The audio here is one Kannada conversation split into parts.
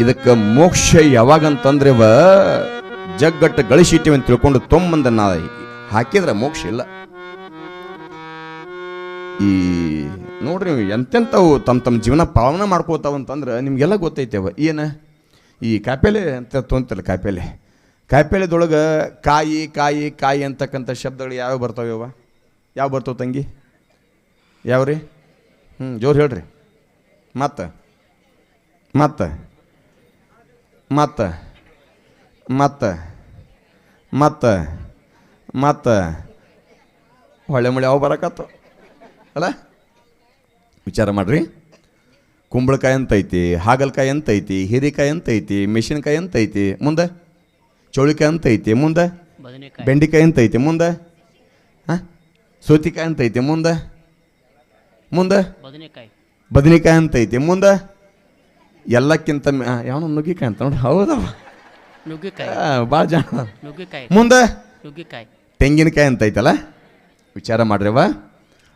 ಇದಕ್ಕೆ ಮೋಕ್ಷ ಯಾವಾಗಂತಂದ್ರೆ ವ, ಜಗ್ಗಟ್ಟು ಗಳಿಸಿಟ್ಟಿವಿ ಅಂತ ತಿಳ್ಕೊಂಡು ತೊಂಬಂದ ನಾ ಹಾಕಿದ್ರೆ ಮೋಕ್ಷ ಇಲ್ಲ. ಈ ನೋಡ್ರಿ ಎಂತೆಂಥವು ತಮ್ಮ ತಮ್ಮ ಜೀವನ ಪಾಲನೆ ಮಾಡ್ಕೋತಾವ ಅಂತಂದ್ರೆ ನಿಮಗೆಲ್ಲ ಗೊತ್ತೈತೆವ ಏನು? ಈ ಕಾಯಿಪಲ್ಲೆ ಅಂತ ತೊಂತಿಲ್ಲ ಕಾಯಿಪಲ್ಲೆ. ಕಾಯಿಪಲ್ಲೆದೊಳಗೆ ಕಾಯಿ ಕಾಯಿ ಕಾಯಿ ಅಂತಕ್ಕಂಥ ಶಬ್ದಗಳು ಯಾವ್ಯಾವ ಬರ್ತಾವ್ಯವ ಯಾವ ಬರ್ತಾವ ತಂಗಿ? ಯಾವ ರೀ ಹ್ಞೂ ಜೋರು ಹೇಳ್ರಿ. ಮತ್ತೆ? ಮತ್ತೆ? ಮತ್ತೆ ಮತ್ತೆ ಮತ್ತೆ ಮತ್ತೆ. ಹೊಳೆ ಮುಳೆ ಯಾವ ಬರಕತ್ತು. ಅಲ್ಲ? ವಿಚಾರ ಮಾಡ್ರಿ. ಕುಂಬಳಕಾಯಿ ಅಂತ ಐತಿ ಹಾಗಲಕಾಯಿ ಅಂತ ಐತಿ ಹೀರೆಕಾಯಿ ಅಂತ ಐತಿ ಮೆಣಸಿನ್ಕಾಯಿ ಅಂತ ಐತಿ ಮುಂದೆ? ಚೌಳಿಕಾಯಿ ಅಂತ ಐತಿ ಮುಂದೆ ಬೆಂಡಿಕಾಯಿ ಅಂತ ಐತಿ ಮುಂದೆ? ಹಾಂ? ಸೌತಿಕಾಯಿ ಅಂತ ಐತಿ ಮುಂದೆ? ಮುಂದೆ? ಬದನೆಕಾಯಿ. ಬದನೆಕಾಯಿ ಅಂತ ಐತಿ ಮುಂದೆ? ಎಲ್ಲಕ್ಕಿಂತ ಯಾವ ನುಗ್ಗಿಕಾಯಿ ಅಂತ ನೋಡಿ. ಹೌದವ ನುಗ್ಗಿಕಾಯಿ. ಭಾಳ ಜನ. ನುಗ್ಗಿಕಾಯಿ. ಮುಂದೆ? ನುಗ್ಗಿಕಾಯಿ. ತೆಂಗಿನಕಾಯಿ ಅಂತ ಐತಲ್ಲ? ವಿಚಾರ ಮಾಡ್ರವ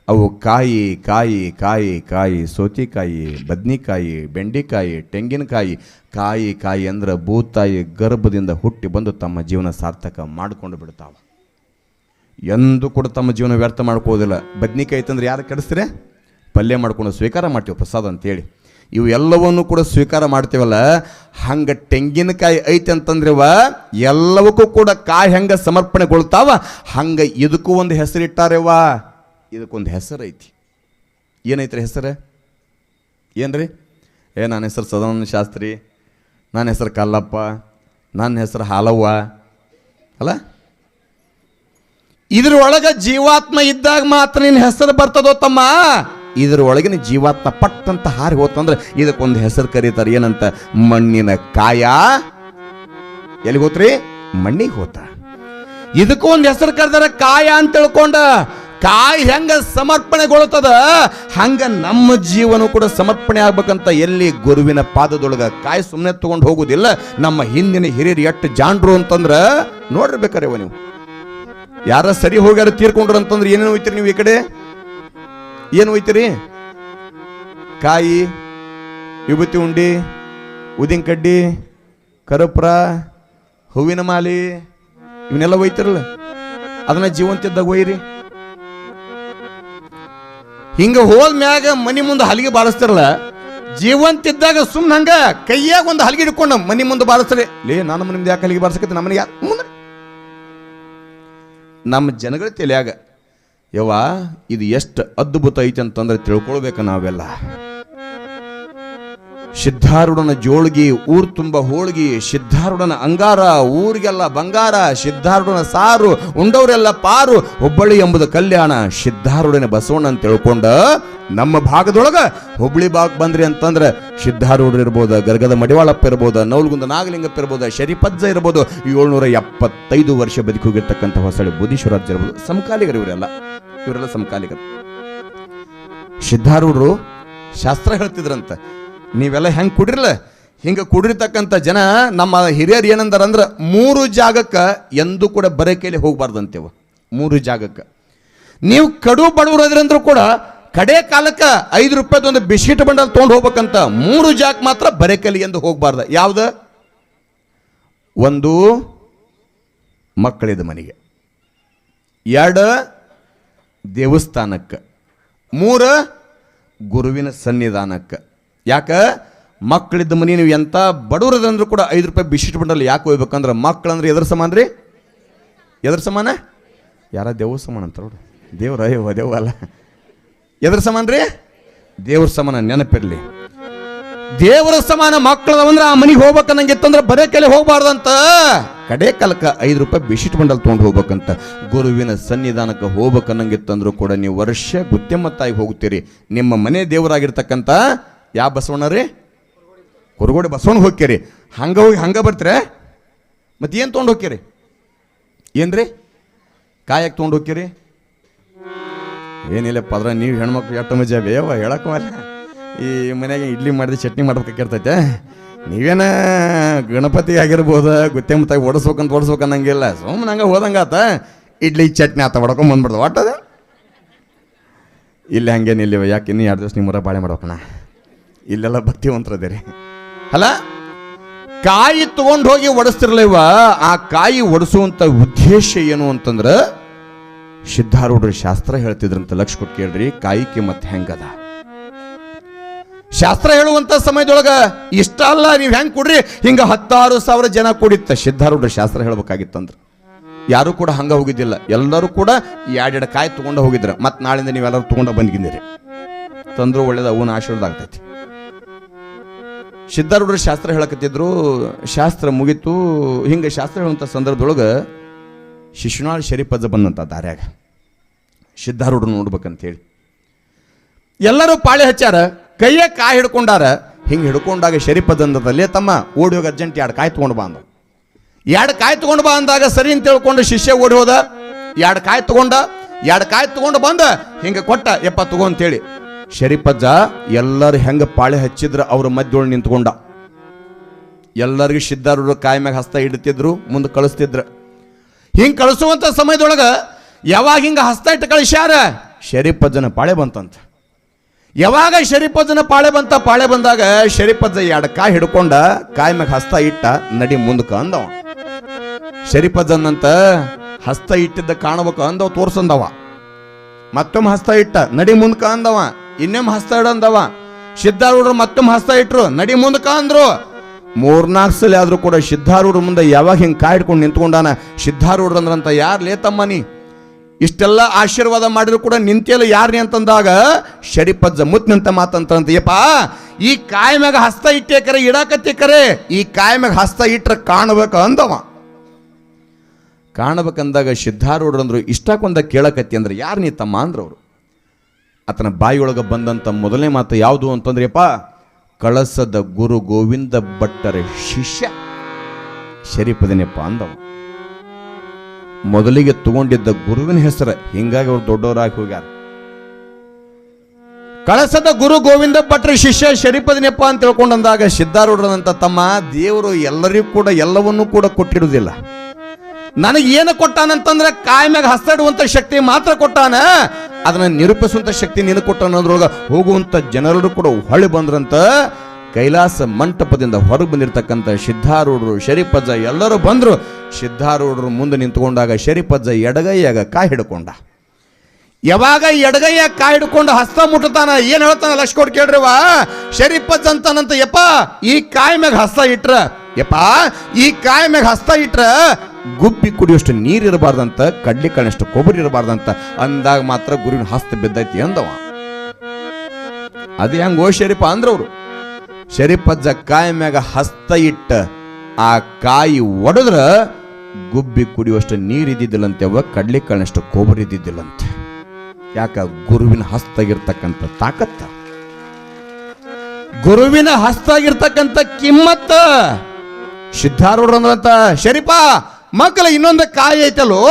ಅವು ಕಾಯಿ ಕಾಯಿ ಕಾಯಿ ಕಾಯಿ ಸೋತಿಕಾಯಿ ಬದ್ನಿಕಾಯಿ ಬೆಂಡಿಕಾಯಿ ತೆಂಗಿನಕಾಯಿ ಕಾಯಿ ಕಾಯಿ ಅಂದ್ರೆ ಭೂತಾಯಿ ಗರ್ಭದಿಂದ ಹುಟ್ಟಿ ಬಂದು ತಮ್ಮ ಜೀವನ ಸಾರ್ಥಕ ಮಾಡಿಕೊಂಡು ಬಿಡ್ತಾವ. ಎಂದು ಕೂಡ ತಮ್ಮ ಜೀವನ ವ್ಯರ್ಥ ಮಾಡ್ಕೋದಿಲ್ಲ ಬದ್ನಿಕಾಯಿ ತಂದ್ರೆ ಯಾರು ಕೆಡಿಸ್ತೀರೆ? ಪಲ್ಯ ಮಾಡ್ಕೊಂಡು ಸ್ವೀಕಾರ ಮಾಡ್ತೀವಿ ಪ್ರಸಾದ ಅಂತೇಳಿ. ಇವು ಎಲ್ಲವನ್ನು ಕೂಡ ಸ್ವೀಕಾರ ಮಾಡ್ತೀವಲ್ಲ? ಹಂಗೆ ತೆಂಗಿನಕಾಯಿ ಐತೆ ಅಂತಂದ್ರೆ ಎಲ್ಲವಕ್ಕೂ ಕೂಡ ಕಾಯಿ ಹೆಂಗೆ ಸಮರ್ಪಣೆಗೊಳ್ತಾವ. ಹಂಗೆ ಇದಕ್ಕೂ ಒಂದು ಹೆಸರಿಟ್ಟಾರೆವ ಇದಕ್ಕೊಂದು ಹೆಸರು ಐತಿ. ಏನೈತ್ರಿ ಹೆಸರು? ಏನ್ರಿ? ಏ, ನನ್ನ ಹೆಸರು ಸದಾನಂದ ಶಾಸ್ತ್ರಿ, ನನ್ನ ಹೆಸರು ಕಲ್ಲಪ್ಪ, ನನ್ನ ಹೆಸರು ಹಾಲವ್ವ. ಅಲ್ಲ? ಇದ್ರೊಳಗ ಜೀವಾತ್ಮ ಇದ್ದಾಗ ಮಾತ್ರ ನಿನ್ನ ಹೆಸರು ಬರ್ತದೋ ತಮ್ಮ? ಇದ್ರೊಳಗಿನ ಜೀವಾತ್ಮ ಪಟ್ಟಂತ ಹಾರಿ ಹೋತಂದ್ರೆ ಇದಕ್ಕೊಂದು ಹೆಸರು ಕರೀತಾರೆ, ಏನಂತ? ಮಣ್ಣಿನ ಕಾಯ. ಎಲ್ಲಿ ಹೋತ್ರಿ? ಮಣ್ಣಿಗೆ ಹೋತ. ಇದಕ್ಕೂ ಒಂದು ಹೆಸರು ಕರೆದಾರ ಕಾಯ ಅಂತ ತಿಳ್ಕೊಂಡ. ಕಾಯಿ ಹೆಂಗ ಸಮರ್ಪಣೆಗೊಳ್ತದ? ಹಂಗ ನಮ್ಮ ಜೀವನ ಕೂಡ ಸಮರ್ಪಣೆ ಆಗ್ಬೇಕಂತ ಎಲ್ಲಿ ಗುರುವಿನ ಪಾದದೊಳಗ ಕಾಯಿ ಸುಮ್ಮನೆ ತಗೊಂಡು ಹೋಗುದಿಲ್ಲ. ನಮ್ಮ ಹಿಂದಿನ ಹಿರಿಯರು ಎಷ್ಟು ಜಾಂಡ್ರು ಅಂತಂದ್ರ, ನೋಡಿರ್ಬೇಕಾರೆ ನೀವು. ಯಾರ ಸರಿ ಹೋಗ್ಯಾರ ತೀರ್ಕೊಂಡ್ರು ಅಂತಂದ್ರೆ ಏನೇನು ಹೋಯ್ತೀರಿ ನೀವು ಈ ಕಡೆ? ಏನು ಹೋಯ್ತೀರಿ? ಕಾಯಿ, ವಿಭೂತಿ ಉಂಡಿ ಉದಿನ ಕಡ್ಡಿ, ಕರಪ್ರ, ಹೂವಿನ ಮಾಲಿ, ಇವನ್ನೆಲ್ಲ ಒಯ್ತಿರಲ್ಲ ಅದನ್ನ ಜೀವಂತಿದ್ದಾಗ ಒಯ್ಯಿರಿ ಹಿಂಗ ಹೋದ್ಮ್ಯಾಗ ಮನಿ ಮುಂದೆ ಹಲಿಗೆ ಬಾರಿಸ್ತಿರಲ್ಲ, ಜೀವಂತಿದ್ದಾಗ ಸುಮ್ಮನೆ ಹಂಗ ಕೈಯಾಗ ಒಂದು ಹಲಿಗೆ ಹಿಡ್ಕೊಂಡು ಮನಿ ಮುಂದೆ ಬಾರಿಸ್ತಾರೆ ಲೇ, ನಾನು ನಿಮ್ದು ಯಾಕೆ ಹಲಿಗೆ ಬಾರಿಸಕತ್ತೆ ಯಾಕೆ ಮುಂದೆ ನಮ್ಮ ಜನಗಳ ತಲೆಯಾಗ ಯವ್ವ, ಇದು ಎಷ್ಟು ಅದ್ಭುತ ಐತೆ ಅಂತಂದ್ರೆ ತಿಳ್ಕೊಳ್ಬೇಕು ನಾವೆಲ್ಲ. ಸಿದ್ಧಾರೂಢನ ಜೋಳ್ಗಿ, ಊರ್ ತುಂಬ ಹೋಳ್ಗಿ, ಸಿದ್ಧಾರೂಢನ ಅಂಗಾರ, ಊರಿಗೆಲ್ಲ ಬಂಗಾರ, ಸಿದ್ಧಾರೂಢನ ಸಾರು, ಉಂಡವರೆಲ್ಲ ಪಾರು, ಹುಬ್ಬಳ್ಳಿ ಎಂಬುದು ಕಲ್ಯಾಣ. ಸಿದ್ಧಾರೂಢನ ಬಸವಣ್ಣ ಅಂತ ತಿಳ್ಕೊಂಡ ನಮ್ಮ ಭಾಗದೊಳಗ ಹುಬ್ಬಳ್ಳಿ ಭಾಗ ಬಂದ್ರಿ ಅಂತಂದ್ರೆ ಸಿದ್ಧಾರೂಢರು ಇರ್ಬೋದು, ಗರ್ಗದ ಮಡಿವಾಳಪ್ಪ ಇರ್ಬೋದು ನೌಲ್ಗುಂದ ನಾಗಲಿಂಗಪ್ಪ ಇರ್ಬೋದು, ಶರಿಪಜ್ಜ ಇರ್ಬೋದು, ಏಳ್ನೂರ ಎಪ್ಪತ್ತೈದು ವರ್ಷ ಬದುಕಿ ಹೋಗಿರ್ತಕ್ಕಂಥ ಹೊಸಳಿ ಬುಧೀಶ್ವರಾಜ್ ಇರ್ಬೋದು, ಸಮಕಾಲಿಗರು ಇವರೆಲ್ಲ. ಇವರೆಲ್ಲ ಸಮಕಾಲಿಕರು ಸಿದ್ಧಾರೂಢರು ಶಾಸ್ತ್ರ ಹೇಳ್ತಿದ್ರಂತ, ನೀವೆಲ್ಲ ಹೆಂಗೆ ಕುಡಿರಲ್ಲ ಹಿಂಗೆ ಕುಡಿರ್ತಕ್ಕಂಥ ಜನ ನಮ್ಮ ಹಿರಿಯರು ಏನಂದಾರ ಅಂದ್ರೆ ಮೂರು ಜಾಗಕ್ಕೆ ಎಂದೂ ಕೂಡ ಬರೇ ಕೈಲಿ ಹೋಗ್ಬಾರ್ದಂತೇವ ಮೂರು ಜಾಗಕ್ಕೆ. ನೀವು ಕಡು ಬಡವರದ್ರಂದ್ರೂ ಕೂಡ ಕಡೆ ಕಾಲಕ್ಕೆ ಐದು ರೂಪಾಯಿದ ಒಂದು ಬಿಸ್ಕಿಟ್ ಬಂಡಲ್ ತೊಗೊಂಡು ಹೋಗ್ಬೇಕಂತ ಮೂರು ಜಾಗ ಮಾತ್ರ ಬರೇ ಎಂದು ಹೋಗ್ಬಾರ್ದ. ಯಾವ್ದು? ಒಂದು ಮಕ್ಕಳಿದ ಮನೆಗೆ. ಎರಡು ದೇವಸ್ಥಾನಕ್ಕೆ. ಮೂರು, ಗುರುವಿನ ಸನ್ನಿಧಾನಕ್ಕೆ. ಯಾಕೆ? ಮಕ್ಕಳಿದ್ದ ಮನೆ ನೀವು ಎಂಥ ಬಡವರದಂದ್ರೂ ಕೂಡ ಐದು ರೂಪಾಯಿ ಬಿಸ್ಕಿಟ್ ಬಂಡಲ್ ಯಾಕೆ ಹೋಗ್ಬೇಕಂದ್ರೆ ಮಕ್ಕಳಂದ್ರೆ ಎದ್ರ ಸಮಾನ ರೀ? ಎದ್ರ ಸಮಾನ? ಯಾರ ದೇವ್ರ ಸಮಾನ ಅಂತ ನೋಡು. ದೇವ್ರ, ಅಯ್ಯೋ ದೇವ ಅಲ್ಲ. ಎದ್ರ ಸಮಾನ ರೀ? ದೇವ್ರ ಸಮಾನ ನೆನಪಿರ್ಲಿ. ದೇವರ ಸಮಾನ ಮಕ್ಕಳದವಂದ್ರೆ ಆ ಮನೆಗೆ ಹೋಗ್ಬೇಕನ್ನಂಗಿತ್ತಂದ್ರೆ ಬರೇ ಕಲೆ ಹೋಗ್ಬಾರ್ದಂತ. ಕಡೆ ಕಾಲಕ್ಕೆ ಐದು ರೂಪಾಯಿ ಬಿಸಿಟ್ ಮಂಡಲ್ ತೊಗೊಂಡು ಹೋಗ್ಬೇಕಂತ. ಗುರುವಿನ ಸನ್ನಿಧಾನಕ್ಕೆ ಹೋಗ್ಬೇಕನ್ನಂಗಿತ್ತಂದ್ರೂ ಕೂಡ ನೀವು ವರ್ಷ ಗುತ್ತೆಮತ್ತಾಗಿ ಹೋಗ್ತೀರಿ. ನಿಮ್ಮ ಮನೆ ದೇವರಾಗಿರ್ತಕ್ಕಂಥ ಯಾವ ಬಸವಣ್ಣ ರೀ? ಕುರುಗೋಡೆ ಬಸವಣ್ಣ ಹೋಗ್ತೀರಿ. ಹಂಗ ಹೋಗಿ ಹಂಗ ಬರ್ತೀರ? ಮತ್ತೆ ಏನು ತೊಗೊಂಡು ಹೋಗ್ತೀರಿ? ಏನ್ರಿ ಕಾಯಕ್ಕೆ ತೊಗೊಂಡು ಹೋಗ್ತೀರಿ? ಏನಿಲ್ಲಪ್ಪ ಅದ್ರ ನೀವು ಹೆಣ್ಮಕ್ಳು ಎಟ್ಟ ಮಜಾ ಬೇವ ಹೇಳಕ್ಕಲ್ಲ ಈ ಮನೆಗೆ ಇಡ್ಲಿ ಮಾಡಿದ ಚಟ್ನಿ ಮಾಡ್ಬೇಕಾಗಿರ್ತೈತೆ ನೀವೇನ ಗಣಪತಿ ಆಗಿರ್ಬೋದು, ಗುತ್ತೆ ಮುತ್ತಾಗಿ ಓಡಿಸ್ಬೇಕಂತ ಓಡಿಸ್ಬೇಕು ಅನ್ನಂಗಿಲ್ಲ. ಸುಮ್ಮನೆ ಹಂಗೆ ಹೋದಂಗಾತ ಇಡ್ಲಿ, ಚಟ್ನಿ ಆತ ಹೊಡ್ಕೊಂಡ್ ಬಂದ್ಬಿಡ್ದು. ಒಟ್ಟದ ಇಲ್ಲಿ ಹಂಗೇನಿಲ್ಲ ಯಾಕೆ ಇನ್ನೂ ಎರಡು ದಿವಸ ನಿಮ್ಮೂರ ಬಾಳೆ ಮಾಡ್ಬೇಕಣ್ಣ ಇಲ್ಲೆಲ್ಲ ಭಕ್ತಿವಂತರದೇ ರೀ ಅಲ್ಲ, ಕಾಯಿ ತಗೊಂಡು ಹೋಗಿ ಒಡಿಸ್ತಿರ್ಲಿವ, ಆ ಕಾಯಿ ಒಡಿಸುವಂತ ಉದ್ದೇಶ ಏನು ಅಂತಂದ್ರೆ, ಸಿದ್ಧಾರೂಢರ ಶಾಸ್ತ್ರ ಹೇಳ್ತಿದ್ರಂತ ಲಕ್ಷ ಕೊಟ್ಟು ಕೇಳ್ರಿ, ಕಾಯಿ ಕಿಮ್ಮತ್ ಹೆಂಗದ? ಶಾಸ್ತ್ರ ಹೇಳುವಂತ ಸಮಯದೊಳಗ ಇಷ್ಟ ಅಲ್ಲ ನೀವು ಹೆಂಗೆ ಕೊಡ್ರಿ? ಹಿಂಗ ಹತ್ತಾರು ಸಾವಿರ ಜನ ಕೂಡಿತ್ತ. ಸಿದ್ಧಾರೂಢ ಶಾಸ್ತ್ರ ಹೇಳ್ಬೇಕಾಗಿತ್ತಂದ್ರ. ಯಾರು ಕೂಡ ಹಂಗ ಹೋಗಿದ್ದಿಲ್ಲ. ಎಲ್ಲರೂ ಕೂಡ ಎರಡೆರಡು ಕಾಯಿ ತೊಗೊಂಡು ಹೋಗಿದ್ರ. ಮತ್ ನಾಳಿಂದ ನೀವೆಲ್ಲರೂ ತೊಗೊಂಡು ಬಂದ್ಗಿದ್ದೀರಿ. ತಂದ್ರು ಒಳ್ಳೇದು ಅವನ ಆಶೀರ್ವಾದ ಆಗ್ತೈತಿ. ಶಾಸ್ತ್ರ ಹೇಳಕತ್ತಿದ್ರು, ಶಾಸ್ತ್ರ ಮುಗಿತು. ಹಿಂಗೆ ಶಾಸ್ತ್ರ ಹೇಳುವಂಥ ಸಂದರ್ಭದೊಳಗೆ ಶಿಶುನಾಳ್ ಶರೀಫಜ್ಜ ಬಂದಂತ ದಾರ್ಯಾಗ. ಸಿದ್ಧಾರುಢರು ನೋಡ್ಬೇಕಂತ ಹೇಳಿ ಎಲ್ಲರೂ ಪಾಳೆ ಹಚ್ಚಾರ ಕೈಯ ಕಾಯಿ ಹಿಡ್ಕೊಂಡಾರ, ಹಿಂಗೆ ಹಿಡ್ಕೊಂಡಾಗ ಶರೀಪದಂಧದಲ್ಲಿ ತಮ್ಮ ಓಡಿ ಹೋಗಿ ಅರ್ಜೆಂಟ್ ಎರಡು ಕಾಯಿ ತೊಗೊಂಡು ಬಾ ಅಂದ. ಎರಡು ಕಾಯಿ ತಗೊಂಡು ಬಾ ಅಂದಾಗ ಸರಿ ಅಂತ ತಿಳ್ಕೊಂಡು ಶಿಷ್ಯ ಓಡಿ ಹೋದ. ಎರಡು ಕಾಯಿ ತಗೊಂಡ ಎರಡು ಕಾಯಿ ತೊಗೊಂಡು ಬಂದ, ಹಿಂಗೆ ಕೊಟ್ಟ ಎಪ್ಪ ತಗೋ ಅಂತೇಳಿ. ಶರೀಫಜ್ಜ ಎಲ್ಲರೂ ಹೆಂಗ ಪಾಳೆ ಹಚ್ಚಿದ್ರ ಅವ್ರ ಮಧ್ಯೊಳ ನಿಂತ್ಕೊಂಡ. ಎಲ್ಲರಿಗೂ ಸಿದ್ಧಾರೂಢರು ಕಾಯಿ ಮ್ಯಾಗ ಹಸ್ತ ಇಡ್ತಿದ್ರು ಮುಂದೆ ಕಳಿಸ್ತಿದ್ರ. ಹಿಂಗೆ ಕಳಿಸುವಂತ ಸಮಯದೊಳಗೆ ಯಾವಾಗ ಹಿಂಗ ಹಸ್ತ ಇಟ್ಟು ಕಳಿಸ್ಯಾರ? ಶರೀಫಜ್ಜನ ಪಾಳೆ ಬಂತಂತ. ಯಾವಾಗ ಶರೀಫಜ್ಜನ ಪಾಳೆ ಬಂತ? ಪಾಳೆ ಬಂದಾಗ ಶರೀಫಜ್ಜ ಎರಡು ಕಾಯಿ ಹಿಡ್ಕೊಂಡ ಕಾಯಿ ಮ್ಯಾಗ ಹಸ್ತ ಇಟ್ಟ ನಡಿ ಮುಂದಕ್ಕೆ ಅಂದವ. ಶರೀಫಜ್ಜನಂತ ಹಸ್ತ ಇಟ್ಟಿದ್ದ ಕಾಣಬೇಕು ಅಂದವ, ತೋರ್ಸಂದವ. ಮತ್ತೊಮ್ಮೆ ಹಸ್ತ ಇಟ್ಟ, ನಡಿ ಮುಂದಕ ಅಂದವ. ಇನ್ನೊಮ್ಮೆ ಹಸ್ತ ಇಡಂದವ. ಸಿದ್ಧಾರೂಢರು ಮತ್ತೊಮ್ಮೆ ಹಸ್ತ ಇಟ್ರು, ನಡಿ ಮುಂದಕ ಅಂದ್ರು. ಮೂರ್ನಾಲ್ಕು ಸಲ ಆದ್ರೂ ಕೂಡ ಸಿದ್ಧಾರೂಢರ ಮುಂದೆ ಯಾವಾಗ ಹಿಂಗೆ ಕಾಯಿ ನಿಂತ್ಕೊಂಡಾನ? ಸಿದ್ಧಾರೂಢರು ಅಂದ್ರಂತ ಯಾರು ಲೇತಮ್ಮ ನೀ ಇಷ್ಟೆಲ್ಲ ಆಶೀರ್ವಾದ ಮಾಡಿದ್ರು ಕೂಡ ನಿಂತಿಯಲ್ಲ ಯಾರ್ನಿ ಅಂತಂದಾಗ ಶರೀಪದ ಮುತ್ ನಿಂತ ಮಾತಂತ ಯಪ್ಪ ಈ ಕಾಯಿ ಮ್ಯಾಗ ಹಸ್ತ ಇಟ್ಟೆ ಕರೆ ಇಡಾಕತ್ತೆ ಕರೆ ಈ ಕಾಯಿ ಮ್ಯಾಗ ಹಸ್ತ ಇಟ್ರೆ ಕಾಣಬೇಕು ಅಂದವ. ಕಾಣಬೇಕಂದಾಗ ಸಿದ್ಧಾರೂಢರಂದ್ರು ಇಷ್ಟಕ್ಕೊಂದ ಕೇಳಕತ್ತಿ ಅಂದ್ರೆ ಯಾರು ನೀ ತಮ್ಮ ಅಂದ್ರು ಅವರು ಆತನ ಬಾಯಿಯೊಳಗೆ ಬಂದಂತ ಮೊದಲನೇ ಮಾತು ಯಾವುದು ಅಂತಂದ್ರೆಯಪ್ಪ ಕಳಸದ ಗುರು ಗೋವಿಂದ ಭಟ್ಟರ ಶಿಷ್ಯ. ಶರೀಫದನೆಪ್ಪ ಅಂದವ. ಮೊದಲಿಗೆ ತಗೊಂಡಿದ್ದ ಗುರುವಿನ ಹೆಸರು ಹಿಂಗಾಗಿ ಅವ್ರು ದೊಡ್ಡವರಾಗಿ ಹೋಗ್ಯಾರ. ಕಳಸದ ಗುರು ಗೋವಿಂದ ಭಟ್ರ ಶಿಷ್ಯ ಶರೀಫದನೆಪ್ಪ ಅಂತ ತಿಳ್ಕೊಂಡಂದಾಗ ಸಿದ್ಧಾರೂಢರಂತ ತಮ್ಮ ದೇವರು ಎಲ್ಲರಿಗೂ ಕೂಡ ಎಲ್ಲವನ್ನೂ ಕೂಡ ಕೊಟ್ಟಿರುವುದಿಲ್ಲ. ನನಗೆ ಏನು ಕೊಟ್ಟಾನಂತಂದ್ರೆ ಕಾಯಿ ಮ್ಯಾಗ ಹಸ್ತಾಡುವಂಥ ಶಕ್ತಿ ಮಾತ್ರ ಕೊಟ್ಟಾನ, ಅದನ್ನ ನಿರೂಪಿಸುವಂತ ಶಕ್ತಿ ನೀನು ಕೊಟ್ಟಾನಂದ್ರೊಳಗೆ ಹೋಗುವಂಥ ಹೋಗುವಂತ ಜನರು ಕೂಡ ಹೊಳ್ಳಿ ಬಂದ್ರಂತ ಕೈಲಾಸ ಮಂಟಪದಿಂದ ಹೊರಗೆ ಬಂದಿರತಕ್ಕಂಥ ಸಿದ್ಧಾರೂಢರು, ಶರೀಫಜ್ಜ ಎಲ್ಲರೂ ಬಂದರು. ಸಿದ್ಧಾರೂಢರು ಮುಂದೆ ನಿಂತ್ಕೊಂಡಾಗ ಶರೀಫಜ್ಜ ಎಡಗೈಯಾಗ ಕಾಯಿ ಹಿಡ್ಕೊಂಡ. ಯಾವಾಗ ಎಡಗೈಯ ಕಾಯಿ ಹಿಡ್ಕೊಂಡು ಹಸ್ತ ಮುಟ್ಟತಾನ ಏನ್ ಹೇಳ್ತಾನ ಲಕ್ಷ ಕೊಟ್ಟು ಕೇಳ್ರಿವ? ಶರೀಫಜ್ಜ ಅಂತಾನಂತ, ಯಪ್ಪ, ಈ ಕಾಯಿ ಮ್ಯಾಗ ಹಸ್ತ ಇಟ್ರ. ಯಪ್ಪ, ಈ ಕಾಯಿ ಮ್ಯಾಗ ಹಸ್ತ ಇಟ್ರ ಗುಬ್ಬಿ ಕುಡಿಯೋಷ್ಟು ನೀರು ಇರಬಾರ್ದಂತ, ಕಡ್ಲಿ ಕೊಬ್ಬರಿ ಇರಬಾರ್ದಂತ, ಅಂದಾಗ ಮಾತ್ರ ಗುರುವಿನ ಹಸ್ತ ಬಿದ್ದೈತಿ ಅಂದವ ಅದೇ ಹೆಂಗೋ ಓ ಶರೀಫ ಅಂದ್ರವ್ರು. ಶರೀಫಜ್ಜ ಕಾಯಿ ಮ್ಯಾಗ ಹಸ್ತ ಇಟ್ಟ ಆ ಕಾಯಿ ಒಡೆದ್ರ ಗುಬ್ಬಿ ಕುಡಿಯುವಷ್ಟು ನೀರು ಇದ್ದಿದ್ದಿಲ್ಲಂತೆ ಅವ ಕಡ್ಲಿ ಕಣಷ್ಟು ಕೊಬ್ಬರಿ ಇದ್ದಿದ್ದಿಲ್ಲಂತೆ. ಯಾಕ? ಗುರುವಿನ ಹಸ್ತಾಗಿರ್ತಕ್ಕಂಥ ತಾಕತ್ತ. ಗುರುವಿನ ಹಸ್ತಾಗಿರ್ತಕ್ಕಂಥ ಕಿಮ್ಮತ್ತ. ಸಿದ್ಧಾರೂಢ ಅಂದ್ರಂತ ಶರೀಪ ಮಕ್ಕಳ ಇನ್ನೊಂದು ಕಾಯಿ ಐತಲ್ಲೋ,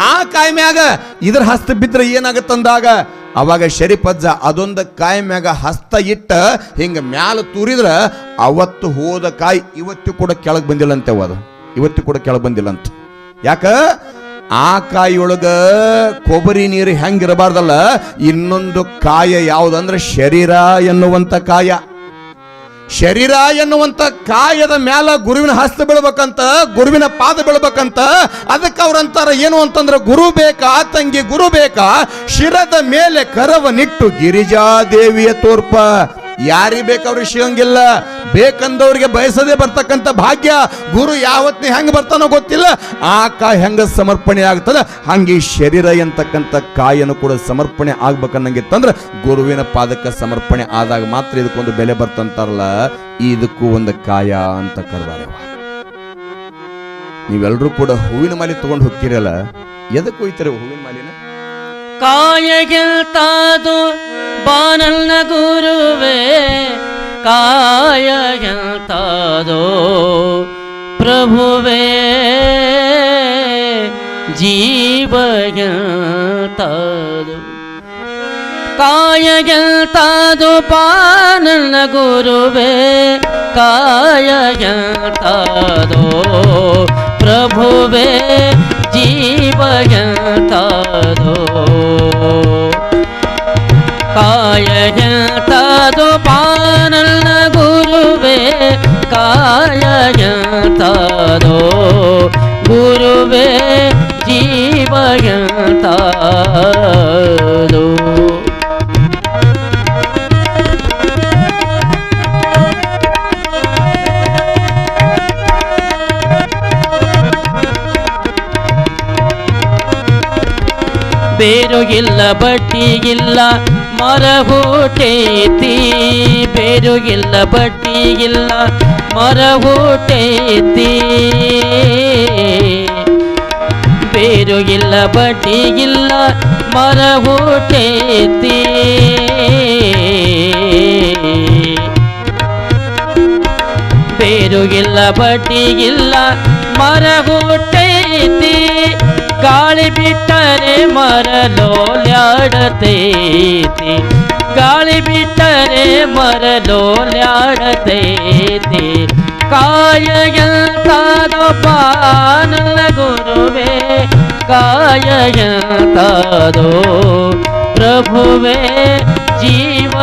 ಆ ಕಾಯಿ ಮ್ಯಾಗ ಇದ್ರ ಹಸ್ತ ಬಿದ್ರೆ ಏನಾಗತ್ತಂದಾಗ ಅವಾಗ ಶರೀಫಜ್ಜ ಅದೊಂದು ಕಾಯಿ ಮ್ಯಾಗ ಹಸ್ತ ಇಟ್ಟ ಹಿಂಗ ಮ್ಯಾಲ ತೂರಿದ್ರೆ ಅವತ್ತು ಹೋದ ಕಾಯಿ ಇವತ್ತು ಕೂಡ ಕೆಳಗೆ ಬಂದಿಲ್ಲಂತೆ ಅದು. ಇವತ್ತು ಕೂಡ ಕೆಳಗ್ ಬಂದಿಲ್ಲಂತ. ಯಾಕ? ಆ ಕಾಯಿಯೊಳಗ ಕೊಬ್ಬರಿ ನೀರು ಹೆಂಗಿರಬಾರ್ದಲ್ಲ, ಇನ್ನೊಂದು ಕಾಯ ಯಾವುದಂದ್ರೆ ಶರೀರ ಎನ್ನುವಂಥ ಕಾಯ. ಶರೀರ ಎನ್ನುವಂತ ಕಾಯದ ಮ್ಯಾಲ ಗುರುವಿನ ಹಸ್ತ ಬೀಳ್ಬೇಕಂತ, ಗುರುವಿನ ಪಾದ ಬೀಳ್ಬೇಕಂತ, ಅದಕ್ಕೆ ಅವ್ರಂತಾರ ಏನು ಅಂತಂದ್ರೆ ಗುರು ಬೇಕಾ, ತಂಗಿ ಗುರು ಬೇಕಾ, ಶಿರದ ಮೇಲೆ ಕರವ ನಿಟ್ಟು ಗಿರಿಜಾದೇವಿಯ ತೋರ್ಪ. ಯಾರಿಗೆ ಬೇಕವ್ರು ಸಿಗಂಗಿಲ್ಲ ಬೇಕಂದವ್ರಿಗೆ ಬಯಸದೆ ಬರ್ತಕ್ಕಂಥ ಭಾಗ್ಯ ಗುರು ಯಾವತ್ತಿನ ಹೆಂಗೆ ಬರ್ತಾನೋ ಗೊತ್ತಿಲ್ಲ. ಆ ಕಾಯಿ ಹೆಂಗ ಸಮರ್ಪಣೆ ಆಗ್ತದ? ಹಂಗೆ ಶರೀರ ಎಂತಕ್ಕಂಥ ಕಾಯನ್ನು ಕೂಡ ಸಮರ್ಪಣೆ ಆಗ್ಬೇಕನ್ನಂಗಿತ್ತಂದ್ರ ಗುರುವಿನ ಪಾದಕ್ಕೆ ಸಮರ್ಪಣೆ ಆದಾಗ ಮಾತ್ರ ಇದಕ್ಕೊಂದು ಬೆಲೆ ಬರ್ತಂತಾರಲ್ಲ. ಇದಕ್ಕೂ ಒಂದು ಕಾಯ ಅಂತ ಕರೆದಾರೆ ನೀವೆಲ್ಲರೂ ಕೂಡ ಹೂವಿನ ಮಾಲೆ ತಗೊಂಡು ಹೋಗ್ತಿರಲ್ಲ? ಎದಕ್ಕೆ ಹೋಯ್ತಾರೆ ಹೂವಿನ ಮಾಲಿನ? ಕಾಯಗೆಲ್ತಾದು ಬಾನಲ್ನ ಗುರುವೇ ಕಾಯಗೆಲ್ತಾದೋ ಪ್ರಭುವೇ ಜೀವಗೆಲ್ತಾದು ಕಾಯಗೆಲ್ತಾದು ಬಾನಲ್ನ ಗುರುವೇ ಕಾಯಗೆಲ್ತಾದೋ ಪ್ರಭುವೇ ಜೀವಗೆಲ್ತಾದೋ ಬೇರು ಇಲ್ಲ ಇಲ್ಲ ಮರ ಹೂಟೇತಿ ಬೇರು ಇಲ್ಲ ಬಡ್ಡಿ ಇಲ್ಲ ಮರ ಹೂಟೇತಿ ಬೇರು ಇಲ್ಲ ಬಡ್ಡಿ ಇಲ್ಲ ಮರ ಹೂಟೇತಿ ಬೇರುಗಿಲ್ಲ ಬಡ್ಡಿಗಿಲ್ಲ ಮರ ಹುಟ್ಟೈತಿ ಗಾಳಿ ಬಿಟ್ಟರೆ ಮರ ಲೋಲ್ಯಾಡತೈತಿ ಗಾಳಿ ಬಿಟ್ಟರೆ ಮರ ಲೋಲ್ಯಾಡತೈತಿ ಕಾಯ ಎಂತಾದೋ ಪಾನಲ್ಲ ಗುರುವೇ ಕಾಯ ಎಂತಾದೋ ಪ್ರಭುವೇ ಜೀವ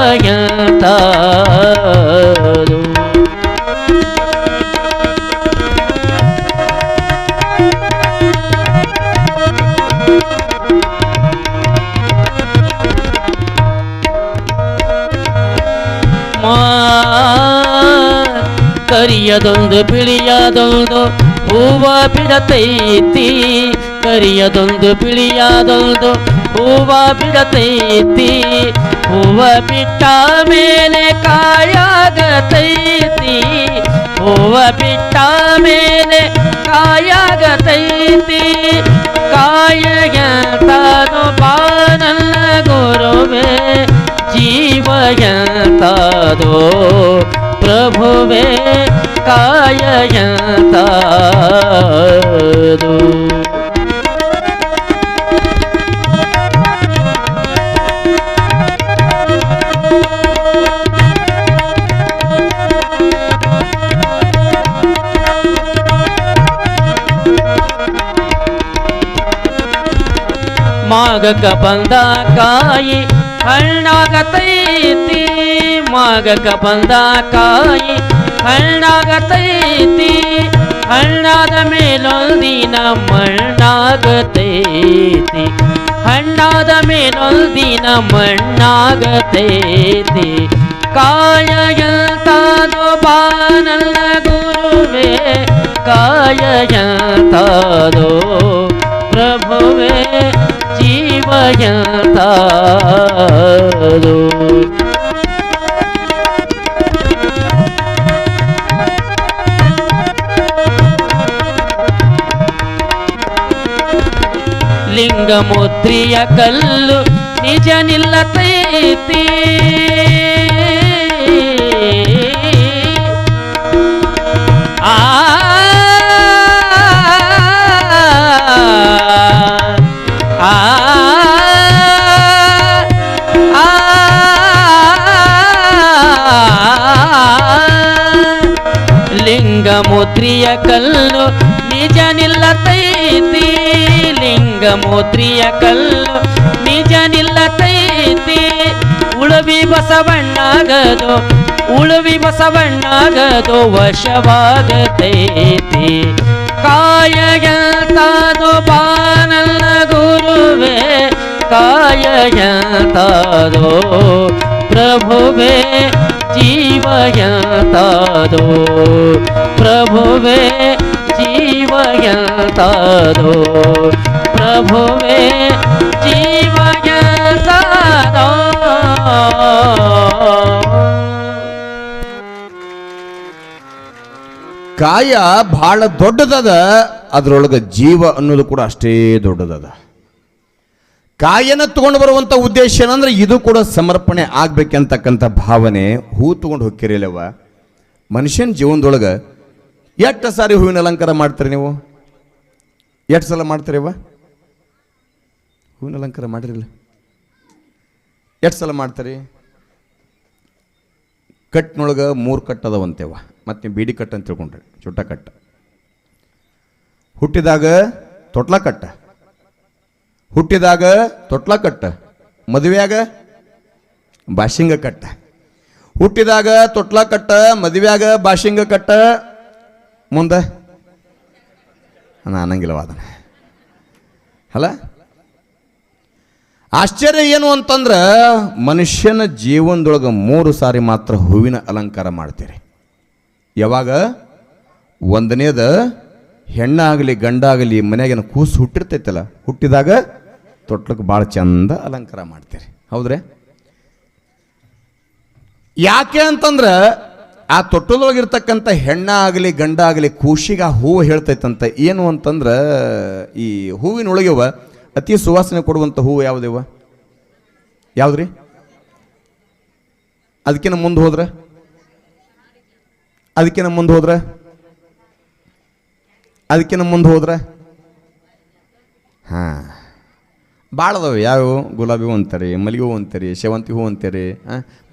ಕರಿಯದೊಂದು ಬಿಳಿಯದೊಂದು ಹೂವ ಬಿಡತೈತಿ ಕರಿಯದೊಂದು ಬಿಳಿಯದೊಂದು ಹೂವ ಬಿಡತೈತಿ ಹೂವ ಬಿಟ್ಟ ಮೇಲೆ ಕಾಯಾಗತೈತಿ ಹೂವ ಬಿಟ್ಟ ಮೇಲೆ ಕಾಯಾಗತೈತಿ ಕಾಯಗಂತಾನು ಬಾನಲ್ಲ ಗುರುವೇ ಜೀವಯಂತಾದೋ ಪ್ರಭುವೇ ಕಾಯಯಂತಾದೋ ಮಾಗಕ ಬಂದ ಕಾಯಿ ಹಣ್ಣಾಗತೈತಿ ग कबन्दा का हण्डागते हण्डाद मेलो दीन मनागतेतिण्डाद मेलो दीन मण्डनागते काय तादो गुरुवे काय तारो प्रभुवे जीवया तारो ಲಿಂಗಮುದ್ರಿಯ ಕಲ್ಲು ನಿಜ ನಿಲ್ಲತೈತಿ ಆ ಆ ಲಿಂಗಮೂತ್ರಿಯ ಕಲ್ಲು ನಿಜ ನಿಲ್ಲತೈತಿ ಲಿಂಗಮೂತ್ರಿಯ ಕಲ್ಲು ನಿಜ ನಿಲ್ಲತೈತಿ ಉಳುವಿ ಬಸವಣ್ಣಾಗದು ಉಳುವಿ ಬಸವಣ್ಣಾಗದು ವಶವಾಗತೈತಿ. ಕಾಯಗಂತಾದು ಬಾನಲ್ಲ ಗುರುವೇ ಕಾಯಗಂತಾದೋ ಪ್ರಭುವೇ, ಜೀವಯಂತಾದೋ ಪ್ರಭುವೇ. ಜೀವಯಂತಾದೋ ಪ್ರಭುವೇ ಜೀವಯಂತಾದೋ ಕಾಯ ಬಹಳ ದೊಡ್ಡದದ, ಅದರೊಳಗೆ ಜೀವ ಅನ್ನೋದು ಕೂಡ ಅಷ್ಟೇ ದೊಡ್ಡದದ. ಕಾಯನ ತಗೊಂಡು ಬರುವಂಥ ಉದ್ದೇಶ ಏನಂದ್ರೆ ಇದು ಕೂಡ ಸಮರ್ಪಣೆ ಆಗ್ಬೇಕಂತಕ್ಕಂಥ ಭಾವನೆ ಹೂ ತಗೊಂಡು ಹೋಗ್ತಿರಲಿಲ್ಲವ. ಮನುಷ್ಯನ ಜೀವನದೊಳಗೆ ಎಷ್ಟು ಸಾರಿ ಹೂವಿನ ಅಲಂಕಾರ ಮಾಡ್ತೀರಿ ನೀವು? ಎಷ್ಟು ಸಲ ಮಾಡ್ತೀರಿವ ಹೂವಿನ ಅಲಂಕಾರ ಮಾಡಿರಲಿಲ್ಲ ಎಷ್ಟು ಸಲ ಮಾಡ್ತೀರಿ? ಕಟ್ನೊಳಗೆ ಮೂರು ಕಟ್ ಅದಾವಂತೇವ ಮತ್ತು ನೀವು ಬೀಡಿ ಕಟ್ ಅಂತ ತಿಳ್ಕೊಂಡ್ರಿ ಚುಟ್ಟ ಕಟ್ಟ ಹುಟ್ಟಿದಾಗ ತೊಟ್ಲ ಕಟ್ಟ. ಹುಟ್ಟಿದಾಗ ತೊಟ್ಲ ಕಟ್ಟ. ಮದುವೆಯಾಗ ಬಾಶಿಂಗ ಕಟ್ಟ. ಹುಟ್ಟಿದಾಗ ತೊಟ್ಲ ಕಟ್ಟ, ಮದುವೆಯಾಗ ಬಾಶಿಂಗ ಕಟ್ಟ. ಮುಂದೆ? ನಾನು ಅನ್ನಂಗಿಲ್ಲ ಅದನ್ನ ಅಲ್ಲ? ಆಶ್ಚರ್ಯ ಏನು ಅಂತಂದ್ರೆ, ಮನುಷ್ಯನ ಜೀವನದೊಳಗೆ ಮೂರು ಸಾರಿ ಮಾತ್ರ ಹೂವಿನ ಅಲಂಕಾರ ಮಾಡ್ತೀರಿ. ಯಾವಾಗ? ಒಂದನೇದ, ಹೆಣ್ಣಾಗಲಿ ಗಂಡಾಗಲಿ ಮನೆಯಾಗಿನ ಕೂಸು ಹುಟ್ಟಿರ್ತೈತಲ್ಲ, ಹುಟ್ಟಿದಾಗ ತೊಟ್ಲಕ್ಕೆ ಭಾಳ ಚಂದ ಅಲಂಕಾರ ಮಾಡ್ತೀರಿ. ಹೌದ್ರೆ? ಯಾಕೆ ಅಂತಂದ್ರೆ ಆ ತೊಟ್ಟದೊಳಗಿರ್ತಕ್ಕಂಥ ಹೆಣ್ಣ ಆಗಲಿ ಗಂಡ ಆಗಲಿ ಕೂಸಿಗೆ ಆ ಹೂವು ಹೇಳ್ತೈತಂತ. ಏನು ಅಂತಂದ್ರೆ, ಈ ಹೂವಿನೊಳಗೆವ ಅತಿ ಸುವಾಸನೆ ಕೊಡುವಂಥ ಹೂವು ಯಾವುದಿವ? ಯಾವ್ದ್ರಿ? ಅದಕ್ಕಿಂತ ಮುಂದೆ ಹೋದ್ರೆ? ಅದಕ್ಕಿಂತ ಮುಂದೆ ಹೋದ್ರೆ? ಅದಕ್ಕಿಂತ ಮುಂದೆ ಹೋದ್ರೆ? ಹಾಂ. ಭಾಳ ಅದಾವೆ ಯಾವ್ಯಾವ? ಗುಲಾಬಿ ಹೂ ಅಂತಾರೆ, ಮಲ್ಲಿಗೆ ಹೂ ಅಂತೀರಿ, ಸೇವಂತಿ ಹೂ ಅಂತಾರೆ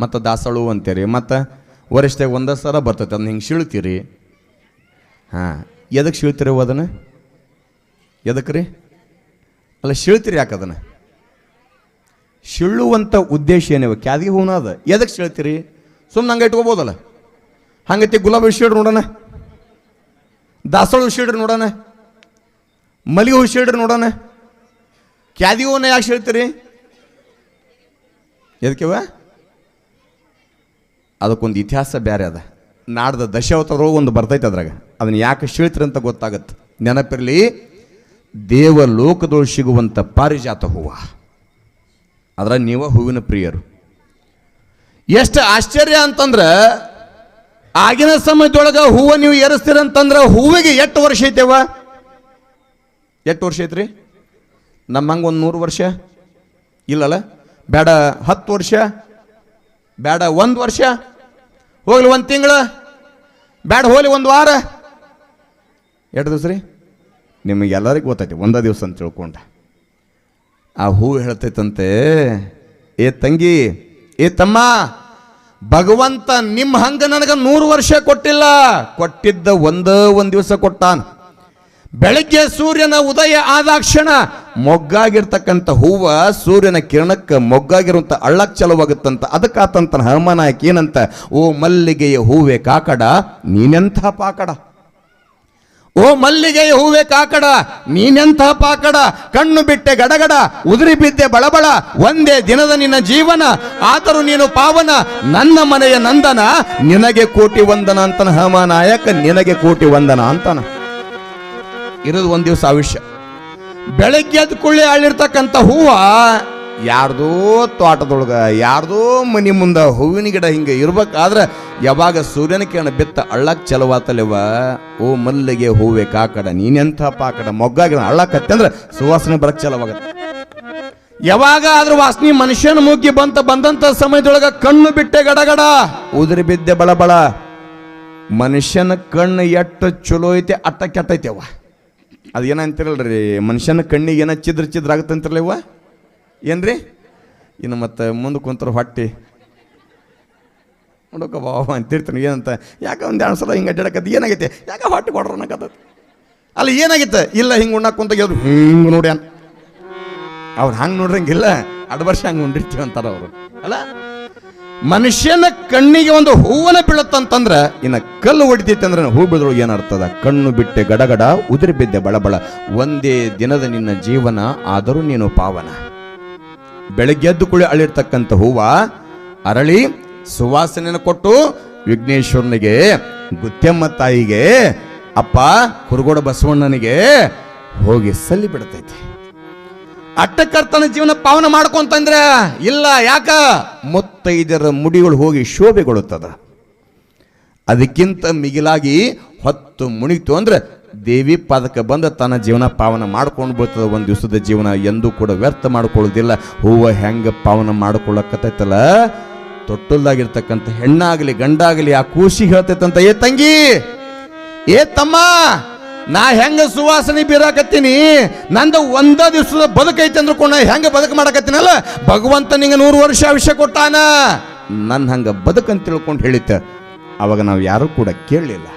ಮತ್ತು ದಾಸವಾಳ ಹೂ ಅಂತೀರಿ, ಮತ್ತು ವರಿಷ್ಠಾಗ ಒಂದೇ ಸಲ ಬರ್ತೈತೆ, ಅದನ್ನ ಹಿಂಗೆ ಸೀಳ್ತೀರಿ ಹಾಂ ಎದಕ್ಕೆ ಸೀಳ್ತೀರಿ ಅದನ್ನು? ಎದಕ್ಕೆ ರೀ? ಅಲ್ಲ ಸೀಳ್ತೀರಿ ಯಾಕೆ ಅದನ್ನು? ಸೀಳುವಂಥ ಉದ್ದೇಶ ಏನಿವೆ ಕ್ಯಾದಿಗೆ ಹೂವನ ಅದ. ಎದಕ್ಕೆ ಸೀಳ್ತೀರಿ ಸುಮ್ಮನೆ ಹಂಗೆ ಇಟ್ಕೋಬೋದಲ್ಲ? ಹಂಗೈತಿ ಗುಲಾಬಿ ಶೀಡ್ರಿ ನೋಡೋಣ. ದಾಸವಾಳ ಹೂ ಶೀಡ್ರಿ ನೋಡೋಣ. ಮಲ್ಲಿಗೆ ಹೂ ಶೀಡ್ರಿ ನೋಡೋಣ. ಕ್ಯಾದಿ ಹೂವನ್ನ ಯಾಕೆ ಹೇಳ್ತೀರಿ ಎದಕ್ಕೆವ ಅದಕ್ಕೊಂದು ಇತಿಹಾಸ ಬೇರೆ ಅದ. ನಾಡ್ದ ದಶಾವತಾರ ಒಂದು ಬರ್ತೈತೆ ಅದ್ರಾಗ. ಅದನ್ನು ಯಾಕೆ ಶೀಳ್ತೀರಿ ಅಂತ ಗೊತ್ತಾಗತ್ತೆ. ನೆನಪಿರಲಿ ದೇವ ಲೋಕದೊಳಗೆ ಸಿಗುವಂಥ ಪಾರಿಜಾತ ಹೂವು. ಅದರ ನೀವ ಹೂವಿನ ಪ್ರಿಯರು. ಎಷ್ಟು ಆಶ್ಚರ್ಯ ಅಂತಂದ್ರೆ, ಆಗಿನ ಸಮಯದೊಳಗೆ ಹೂವು ನೀವು ಏರಿಸ್ತೀರಂತಂದ್ರೆ ಹೂವಿಗೆ ಎಷ್ಟು ವರ್ಷ ಐತೆವ ಎಷ್ಟು ವರ್ಷ ಐತ್ರಿ? ನಮ್ಮ ಹಂಗೆ ಒಂದು ನೂರು ವರ್ಷ? ಇಲ್ಲಲ್ಲ? ಬೇಡ ಹತ್ತು ವರ್ಷ? ಬೇಡ ಒಂದು ವರ್ಷ? ಹೋಗ್ಲಿ ಒಂದು ತಿಂಗಳು. ಬ್ಯಾಡ ಹೋಗ್ಲಿ ಒಂದು ವಾರ. ಎರಡು ದಿವಸ ರೀ. ನಿಮಗೆಲ್ಲರಿಗೂ ಗೊತ್ತೈತಿ, ಒಂದೇ ದಿವಸ ಅಂತ ತಿಳ್ಕೊಂಡ. ಆ ಹೂ ಹೇಳ್ತೈತಂತೆ, ಏ ತಂಗಿ, ಏ ತಮ್ಮ, ಭಗವಂತ ನಿಮ್ಮ ಹಂಗ ನನಗೆ ನೂರು ವರ್ಷ ಕೊಟ್ಟಿಲ್ಲ. ಕೊಟ್ಟಿದ್ದ ಒಂದೇ ಒಂದು ದಿವಸ ಕೊಟ್ಟಾನ. ಬೆಳಗ್ಗೆ ಸೂರ್ಯನ ಉದಯ ಆದಾಕ್ಷಣ ಮೊಗ್ಗಾಗಿರ್ತಕ್ಕಂಥ ಹೂವ ಸೂರ್ಯನ ಕಿರಣಕ್ಕೆ ಮೊಗ್ಗಾಗಿರುವಂಥ ಅಳ್ಳಕ್ ಚಲವಾಗುತ್ತಂತ ಅದಕ್ಕಾತಂತ ಹನುಮಾನಾಯಕ ಏನಂತ, ಓ ಮಲ್ಲಿಗೆಯ ಹೂವೆ ಕಾಕಡ ನೀನೆಂಥ ಪಾಕಡ. ಓ ಮಲ್ಲಿಗೆಯ ಹೂವೆ ಕಾಕಡ ನೀನೆಂಥ ಪಾಕಡ. ಕಣ್ಣು ಬಿಟ್ಟೆ ಗಡಗಡ, ಉದುರಿ ಬಿದ್ದೆ ಬಳಬಳ, ಒಂದೇ ದಿನದ ನಿನ್ನ ಜೀವನ, ಆದರೂ ನೀನು ಪಾವನ, ನನ್ನ ಮನೆಯ ನಂದನ, ನಿನಗೆ ಕೋಟಿ ವಂದನ ಅಂತನ ಹನುಮಾನಾಯಕ, ನಿನಗೆ ಕೋಟಿ ವಂದನ ಅಂತನ. ಇರೋದು ಒಂದು ದಿವಸ ಆವಿಷ್ಯ ಬೆಳಗ್ಗೆ ಎದ್ದ ಕುಳ್ಳಿ ಆಳಿರ್ತಕ್ಕಂಥ ಹೂವ ಯಾರ್ದೋ ತೋಟದೊಳಗ, ಯಾರ್ದೋ ಮನಿ ಮುಂದೆ ಹೂವಿನ ಗಿಡ ಹಿಂಗೆ ಇರ್ಬೇಕಾದ್ರೆ ಯಾವಾಗ ಸೂರ್ಯನ ಕಿರಣ ಬಿತ್ತ ಅಳ್ಳಕ್ಕೆ ಚಲವಾತಲಿವ ಓ, ಮಲ್ಲಿಗೆ ಹೂವೆ ಕಾಕಡ, ನೀನೆಂಥ ಪಾಕಡ ಮೊಗ್ಗಾಗಿನ ಅಳ್ಳಕ್ಕತ್ತಂದ್ರೆ ಅಂದ್ರೆ ಸುವಾಸನೆ ಬರಕ್ ಚಲವಾಗತ್ತೆ. ಯಾವಾಗ ಆದ್ರೂ ವಾಸನೆ ಮನುಷ್ಯನ ಮುಗ್ಗಿ ಬಂತ ಬಂದಂತ ಸಮಯದೊಳಗ ಕಣ್ಣು ಬಿಟ್ಟೆ ಗಡಗಡ. ಉದುರಿ ಬಿದ್ದೆ ಬಳಬಳ. ಮನುಷ್ಯನ ಕಣ್ಣು ಎಷ್ಟು ಚಲೋ ಐತೆ ಅಟ್ಟ ಕೆಟ್ಟೈತೆವಾ ಅದು ಏನಂತಿರಲ್ರಿ ಮನುಷ್ಯನ ಕಣ್ಣಿಗೆ ಏನ ಚಿದ್ರ ಚಿದ್ರ ಆಗತ್ತಂತಿರಲ್ಲ ಇವ ಏನ್ರಿ? ಇನ್ನು ಮತ್ತೆ ಮುಂದೆ ಕುಂತರು ಹೊಟ್ಟೆ. ನೋಡೋಕ ಬಾವ ಅಂತಿರ್ತೀನಿ, ಏನಂತ? ಯಾಕೆ ಒಂದು ಎರಡು ಸಲ ಹಿಂಗೆ ಅಡ್ಡಾಡಕತ್ತಿ? ಏನಾಗೈತೆ? ಯಾಕೆ ಹೊಟ್ಟೆ ಕೊಡ್ರ ಅನ್ನಕತ್ತ ಅಲ್ಲ ಏನಾಗಿತ್ತು ಇಲ್ಲ ಹಿಂಗೆ ಉಣ್ಣಾಕ ಕುಂತ ಗೆಲ್ರು. ಹಿಂಗೆ ನೋಡಿ ಅನ್ ಅವ್ರು ಹಂಗೆ ನೋಡ್ರಂಗಿಲ್ಲ. ಅಡ್ ವರ್ಷ ಹಂಗೆ ಉಂಡಿರ್ತೀವಿ ಅಂತಾರ ಅವರು. ಅಲ್ಲ? ಮನುಷ್ಯನ ಕಣ್ಣಿಗೆ ಒಂದು ಹೂವನ ಬೀಳತ್ತಂತಂದ್ರೆ ಇನ್ನ ಕಲ್ಲು ಹೊಡಿತೈತೆ ಅಂದ್ರೆ ಹೂ ಬಿದ್ರೊಳಗೆ ಏನರ್ಥದ ಕಣ್ಣು ಬಿಟ್ಟೆ ಗಡಗಡ, ಉದುರಿ ಬಿದ್ದೆ ಬಳಬಳ. ಒಂದೇ ದಿನದ ನಿನ್ನ ಜೀವನ, ಆದರೂ ನೀನು ಪಾವನ. ಬೆಳಗ್ಗೆದ್ದು ಕುಳಿ ಅಳಿರ್ತಕ್ಕಂಥ ಹೂವ ಅರಳಿ ಸುವಾಸನೆಯನ್ನು ಕೊಟ್ಟು ವಿಘ್ನೇಶ್ವರನಿಗೆ, ಗುತ್ತಮ್ಮ ತಾಯಿಗೆ, ಅಪ್ಪ ಕುರುಗೋಡ ಬಸವಣ್ಣನಿಗೆ ಹೋಗಿ ಸಲ್ಲಿ ಬಿಡ್ತೈತಿ ಅಟ್ಟಕರ್ತನ ಜೀವನ ಪಾವನ ಮಾಡ್ಕೊಂತಂದ್ರೆ ಇಲ್ಲ, ಯಾಕ? ಮುತ್ತೈದರ ಮುಡಿಗಳು ಹೋಗಿ ಶೋಭೆಗೊಳ್ಳುತ್ತದ. ಅದಕ್ಕಿಂತ ಮಿಗಿಲಾಗಿ ಹೊತ್ತು ಮುಣಿತು ಅಂದ್ರೆ ದೇವಿ ಪಾದಕ್ಕೆ ಬಂದ ತನ್ನ ಜೀವನ ಪಾವನ ಮಾಡ್ಕೊಂಡು ಬಿಡ್ತದ ಒಂದು ದಿವಸದ ಜೀವನ ಎಂದೂ ಕೂಡ ವ್ಯರ್ಥ ಮಾಡ್ಕೊಳ್ಳೋದಿಲ್ಲ ಹೂವ ಹೆಂಗ ಪಾವನ ಮಾಡ್ಕೊಳ್ಳಕತ್ತೈತಲ್ಲ? ತೊಟ್ಟಲ್ದಾಗಿರ್ತಕ್ಕಂಥ ಹೆಣ್ಣಾಗಲಿ ಗಂಡಾಗಲಿ ಆ ಕೂಸಿ ಹೇಳ್ತೈತಂತ, ಏ ತಂಗಿ! ಏ ತಮ್ಮ! ನಾ ಹೆಂಗ ಸುವಾಸನೆ ಬೀರಾಕತ್ತೀನಿ? ನಂದು ಒಂದ ದಿವಸದ ಬದುಕೈತೆ ಅಂದ್ಕೊಂಡು ಹೆಂಗ ಬದುಕು ಮಾಡಕತ್ತೀನಲ್ಲ? ಭಗವಂತ ನಿಂಗೆ ನೂರು ವರ್ಷ ಆಯುಷ್ಯ ಕೊಟ್ಟಾನ? ನನ್ನ ಹಂಗ ಬದುಕಂತ ತಿಳ್ಕೊಂಡು ಹೇಳಿತ್ತ ಅವಾಗ ನಾವು ಯಾರೂ ಕೂಡ ಕೇಳಲಿಲ್ಲ.